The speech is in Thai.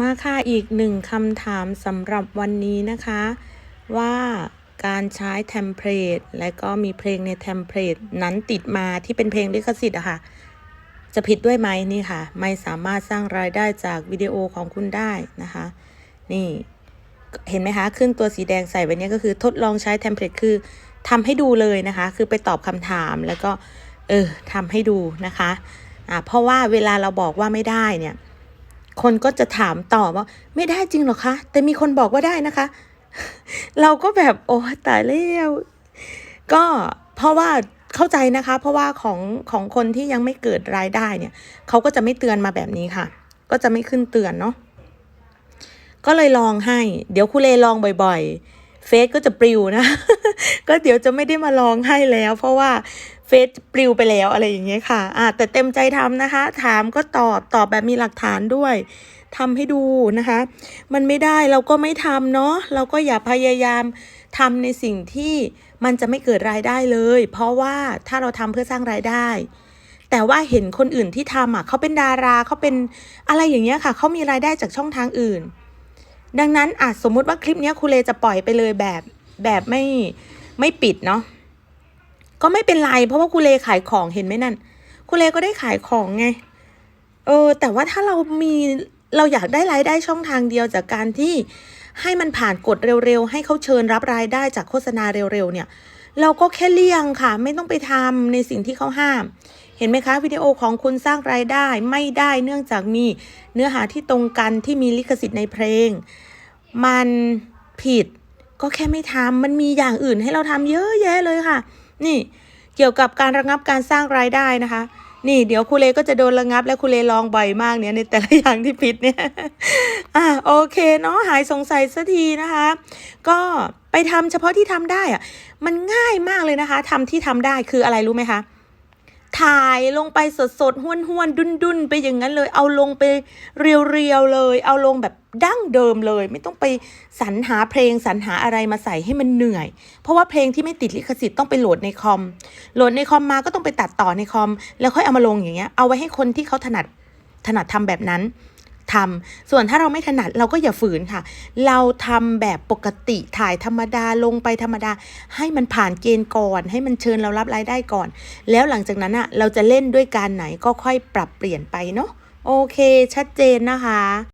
มาค่ะอีกหนึ่งคำถามสำหรับวันนี้นะคะ ว่าการใช้เทมเพลตและก็มีเพลงในเทมเพลตนั้นติดมาที่เป็นเพลงลิขสิทธิ์อะค่ะ จะผิดด้วยไหมนี่ค่ะ ไม่สามารถสร้างรายได้จากวิดีโอของคุณได้นะคะ นี่เห็นไหมคะ ขึ้นตัวสีแดงใส่ไว้เนี้ก็คือทดลองใช้เทมเพลตคือทำให้ดูเลยนะคะ คือไปตอบคำถามแล้วก็ เออทำให้ดูนะคะอ่าเพราะว่าเวลาเราบอกว่าไม่ได้เนี่ย คนก็จะถามต่อว่า ไม่ได้จริงหรอคะ แต่มีคนบอกว่าได้นะคะ เราก็แบบโอ้ตายแล้วก็เพราะว่าเข้าใจนะคะ เพราะว่าของของคนที่ยังไม่เกิดรายได้เนี่ยเขาก็จะไม่เตือนมาแบบนี้ค่ะ ก็จะไม่ขึ้นเตือนเนาะก็เลยลองให้ เดี๋ยวครูเลลองบ่อย ๆ เฟซก็จะปลิวนะ ก็เดี๋ยวจะไม่ได้มาลองให้แล้ว เพราะว่า เฟซปลิวไปแล้วอะไรอย่างเงี้ยค่ะอะแต่เต็มใจทำนะคะ ถามก็ตอบตอบแบบมีหลักฐานด้วยทำให้ดูนะคะ มันไม่ได้เราก็ไม่ทำเนาะเราก็อย่าพยายามทำในสิ่งที่มันจะไม่เกิดรายได้เลย เพราะว่าถ้าเราทำเพื่อสร้างรายได้ แต่ว่าเห็นคนอื่นที่ทำอะเขาเป็นดาราเขาเป็นอะไรอย่างเงี้ยค่ะ เขามีรายได้จากช่องทางอื่น ดังนั้นอาจสมมุติว่าคลิปนี้ครูเลจะปล่อยไปเลยแบบแบบไม่ไม่ปิดเนาะ ก็ไม่เป็นไร เพราะว่าครูเลขายของเห็นไหมนั่นครูเลก็ได้ขายของไง เออ แต่ว่าถ้าเรามีเราอยากได้รายได้ช่องทางเดียวจากการที่ให้มันผ่านกฎเร็วๆ ให้เขาเชิญรับรายได้จากโฆษณาเร็วๆ เนี่ย เราก็แค่เลี่ยงค่ะ ไม่ต้องไปทำในสิ่งที่เขาห้าม เห็นไหมคะวิดีโอของคุณสร้างรายได้ไม่ได้เนื่องจากมีเนื้อหาที่ตรงกันที่มีลิขสิทธิ์ในเพลง มันผิดก็แค่ไม่ทำมันมีอย่างอื่นให้เราทำเยอะแยะเลยค่ะ นี่เกี่ยวกับการระงับการสร้างรายได้นะคะ นี่เดี๋ยวครูเลก็จะโดนระงับและครูเลลองบ่อยมากเนี่ยในแต่ละอย่างที่ผิดเนี่ยอะโอเคเนาะหายสงสัยสักทีนะคะ ก็ไปทำเฉพาะที่ทำได้อะมันง่ายมากเลยนะคะทำที่ทำได้คืออะไรรู้ไหมคะ ถ่ายลงไปสดๆห้วนห้วนดุนดุนไปอย่างนั้นเลย เอาลงไปเรียวเรียวๆเลย เอาลงแบบดั้งเดิมเลย ไม่ต้องไปสรรหาเพลงสรรหาอะไรมาใส่ให้มันเหนื่อย เพราะว่าเพลงที่ไม่ติดลิขสิทธิ์ต้องไปโหลดในคอม โหลดในคอมมาก็ต้องไปตัดต่อในคอม แล้วค่อยเอามาลงอย่างเงี้ย เอาไว้ให้คนที่เขาถนัดถนัดทำแบบนั้น ทำส่วนถ้าเราไม่ถนัดเราก็อย่าฝืนค่ะ เราทำแบบปกติถ่ายธรรมดาลงไปธรรมดา ให้มันผ่านเกณฑ์ก่อน ให้มันเชิญเรารับรายได้ก่อน แล้วหลังจากนั้นอะเราจะเล่นด้วยการไหนก็ค่อยปรับเปลี่ยนไปเนาะโอเค ชัดเจนนะคะ